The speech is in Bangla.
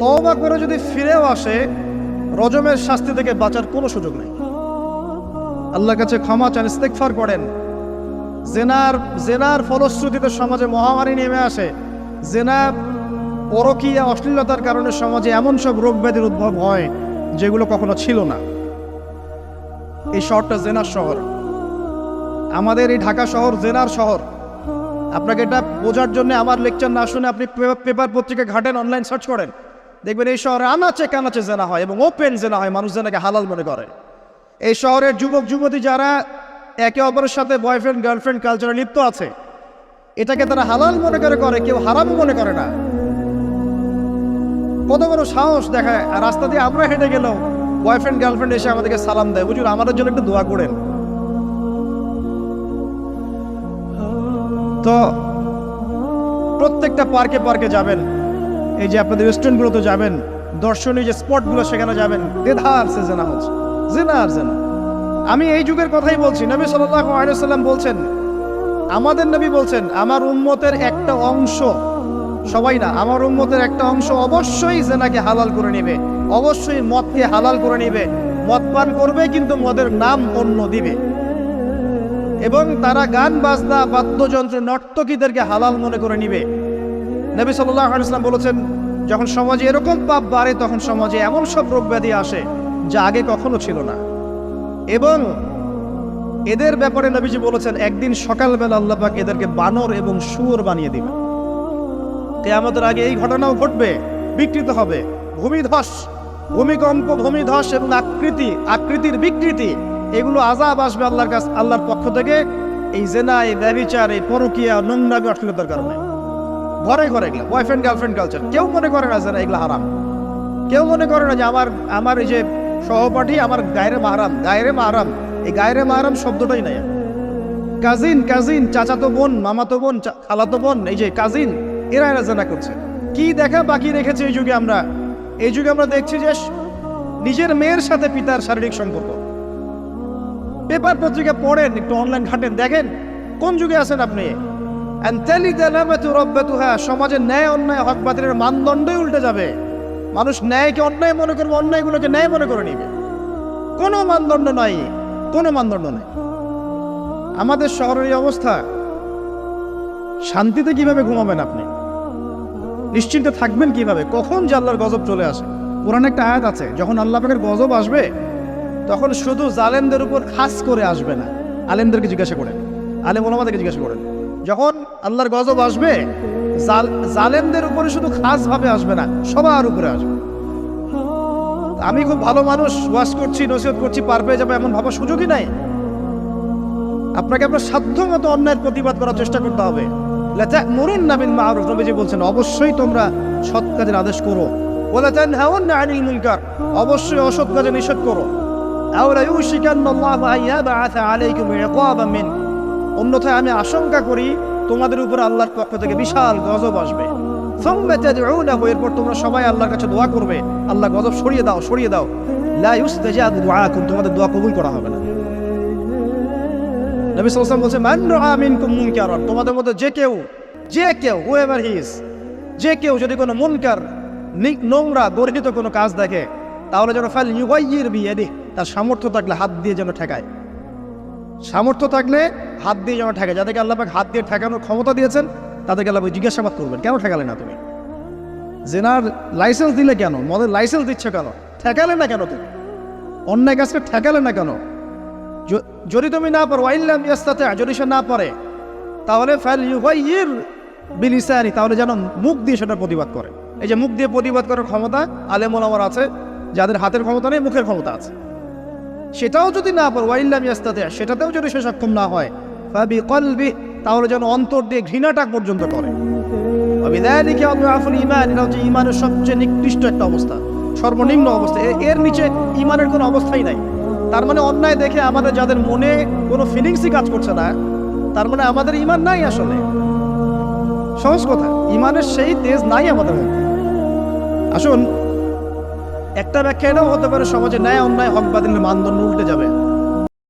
তওবা করে যদি ফিরেও আসে, রজমের শাস্তি থেকে বাঁচার কোনো সুযোগ নেই। আল্লাহর কাছে ক্ষমা চান ইস্তেকফার করেন। জেনার জেনার ফলশ্রুতিতে সমাজে মহামারী নেমে আসে। জেনা পরকীয়া অশ্লীলতার কারণে সমাজে এমন সব রোগ ব্যাধির উদ্ভব হয়, যেগুলো কখনো ছিল না। এই শহরটা জেনার শহর। আমাদের এই ঢাকা শহর জেনার শহর। আপনাকে এটা বোঝার জন্য আমার লেকচার না শুনে আপনি পেপার পত্রিকা ঘাটেন অনলাইন সার্চ করেন। দেখবেন এই শহরে আনাচে কানাচে জেনা হয় এবং ওপেন জেনা হয়, মানুষ জেনাকে হালাল মনে করে। এই শহরের যুবক, যুবতী যারা একে অপরের সাথে বয়ফ্রেন্ড গার্লফ্রেন্ড কালচারে লিপ্ত আছে, এটাকে তারা হালাল মনে করে করে, কেউ হারাম মনে করে না। কত বড় সাহস দেখায়, আর রাস্তা দিয়ে আমরা হেঁটে গেলেও বয়ফ্রেন্ড গার্লফ্রেন্ড এসে আমাদেরকে সালাম দেয়। বুঝুন আমাদের জন্য একটু দোয়া করেন। তো প্রত্যেকটা পার্কে পার্কে যাবেন। এই যে আপনাদের রেস্টুরেন্টগুলোতে যাবেন, দর্শনীয় যে স্পটগুলো সেখানে যাবেন দেধার সে জেনা হচ্ছে, জেনা আর জেনা। আমি এই যুগের কথাই বলছি, নবী সাল্লাম বলছেন, আমাদের নবী বলছেন, আমার উম্মতের একটা অংশ, সবাই না, আমার উম্মতের একটা অংশ অবশ্যই জেনাকে হালাল করে নেবে, অবশ্যই মদকে হালাল করে নেবে, মদ পান করবে কিন্তু মদের নাম অন্য দিবে। এবং তারা গান, বাজনা, বাদ্যযন্ত্র, নর্তকীদেরকে হালাল মনে করে নিবে। নবী সাল্লাহ ইসলাম বলেছেন, যখন সমাজে এরকম পাপ বাড়ে, তখন সমাজে এমন সব রোগ ব্যাধি আসে যা আগে কখনো ছিল না। এবং এদের ব্যাপারে নবীজি বলেছেন, একদিন সকালবেলা আল্লাহ পাক এদেরকে বানর এবং শুয়োর বানিয়ে দিবে কেয়ামতের আগে এই ঘটনাও ঘটবে, বিকৃত হবে। ভূমিধস, ভূমিকম্প, ভূমিধস এবং আকৃতি, আকৃতির বিকৃতি, এগুলো আজাব আসবে আল্লাহর কাছ, আল্লাহর পক্ষ থেকে। এই জেনা, এই ব্যবিচার এই পরকিয়া, নোংরামি অশ্লীলতার কারণে ঘরে ঘরে এগুলো বয়ফ্রেন্ড গার্লফ্রেন্ড কালচার কেউ মনে করে না জেনা এগুলো হারাম। কেউ মনে করে না যে আমার আমার এই যে সহপাঠী, আমার গায়রে মাহারাম গায়রে মাহারাম, এই গায়রে মাহারাম শব্দটাই নাই। কাজিন কাজিন চাচাতো বোন, মামাতো বোন খালাতো বোন, এই যে কাজিন এরা এরা জানা করছে। কি দেখা বাকি রেখেছে এই যুগে আমরা? এই যুগে আমরা দেখছি যে নিজের মেয়ের সাথে পিতার শারীরিক সম্পর্ক। পেপার পত্রিকা পড়েন, একটু অনলাইন ঘাটেন, দেখেন, কোন যুগে আছেন আপনি? সমাজে ন্যায় অন্যায়, হক বাতিলের মানদণ্ডই উল্টে যাবে। মানুষ ন্যায়কে অন্যায় মনে করবে, অন্যায়গুলোকে ন্যায় মনে করে নিবে। কোনো মানদণ্ড নাই, কোনো মানদণ্ড নেই। আমাদের শহরের এই অবস্থা, শান্তিতে কীভাবে ঘুমাবেন আপনি? নিশ্চিন্তে থাকবেন কীভাবে? কখন যে আল্লাহর গজব চলে আসে? পুরান একটা আয়াত আছে, যখন আল্লাহ পাকের গজব আসবে, তখন শুধু জালেমদের উপর খাস করে আসবে না। আলেমদেরকে জিজ্ঞাসা করেন। আলেম ওলামাদেরকে জিজ্ঞাসা করেন। যখন আল্লাহর গজব আসবে। জালেমদের উপরে শুধু খাস ভাবে আসবে না, সবার উপরে আসবে। আমি খুব ভালো মানুষ, ওয়াশ করছি, নসিহত করছি, পার পেয়ে যাব এমন ভাবার সুযোগই নাই। আপনাকে আপনার সাধ্য মতো অন্যায়ের প্রতিবাদ করার চেষ্টা করতে হবে। মাহরুফ নবীজি বলছেন, অবশ্যই তোমরা সৎ কাজের আদেশ করো। বলে চান অবশ্যই অসৎ কাজে নিষেধ করো। অন্যথায় আমি আশঙ্কা করি তোমাদের উপর আল্লাহর পক্ষ থেকে বিশাল গজব আসবে। এরপর তোমরা সবাই আল্লাহর কাছে দোয়া করবে। আল্লাহ গজব সরিয়ে দাও সরিয়ে দাও। তোমাদের দোয়া কবুল করা হবে না। তোমাদের মধ্যে যে কেউ যে কেউ যে কেউ যদি কোনো মুনকার নোংরা, গর্হিত কোনো কাজ দেখে, তাহলে যেন ফাল ইউগাইয়ির তার সামর্থ্য থাকলে হাত দিয়ে যেন ঠেকায়। সামর্থ্য থাকলে হাত দিয়ে যেন ঠেকায় যাদেরকে আল্লাহ হাত দিয়ে ঠেকানোর ক্ষমতা দিয়েছেন, তাদেরকে আল্লাহ জিজ্ঞাসাবাদ করবেন, কেন ঠেকালে না তুমি? জেনার লাইসেন্স দিলে কেন? মদের লাইসেন্স দিচ্ছ কেন? ঠেকালে না কেন তুমি? অন্যায় কাজকে ঠেকালে না কেন? যদি তুমি না পারো ওয়াইল্লাম ইয়াস্তাতে, যদি সে না পারে, তাহলে ফাল ইউগাইয়ির বিলিসানি, তাহলে যেন মুখ দিয়ে সেটা প্রতিবাদ করে। এই যে মুখ দিয়ে প্রতিবাদ করার ক্ষমতা আলেমুল আমার আছে, যাদের হাতের ক্ষমতা নেই, মুখের ক্ষমতা আছে। সেটাও যদি না পারো ওয়াইল্লাম ইয়াস্তাতে সেটাতেও যদি সে সক্ষম না হয় ফাবি কলবি তাহলে যেন অন্তর দিয়ে ঘৃণাটা পর্যন্ত করে। অবিদায়ালিকে আফুল ইমান এটা হচ্ছে ইমানের সবচেয়ে নিকৃষ্ট একটা অবস্থা, সর্বনিম্ন অবস্থা। এর নিচে ইমানের কোনো অবস্থাই নাই। তার মানে অন্যায় দেখে আমাদের যাদের মনে কোনো ফিলিংসই কাজ করছে না, তার মানে আমাদের ইমান নাই আসলে। সহজ কথা ইমানের সেই তেজ নাই আমাদের মধ্যে। আসুন একটা ব্যাখ্যা এটাও হতে পারে সমাজে ন্যায় অন্যায় হক বাতিল মানদণ্ড উল্টে যাবে।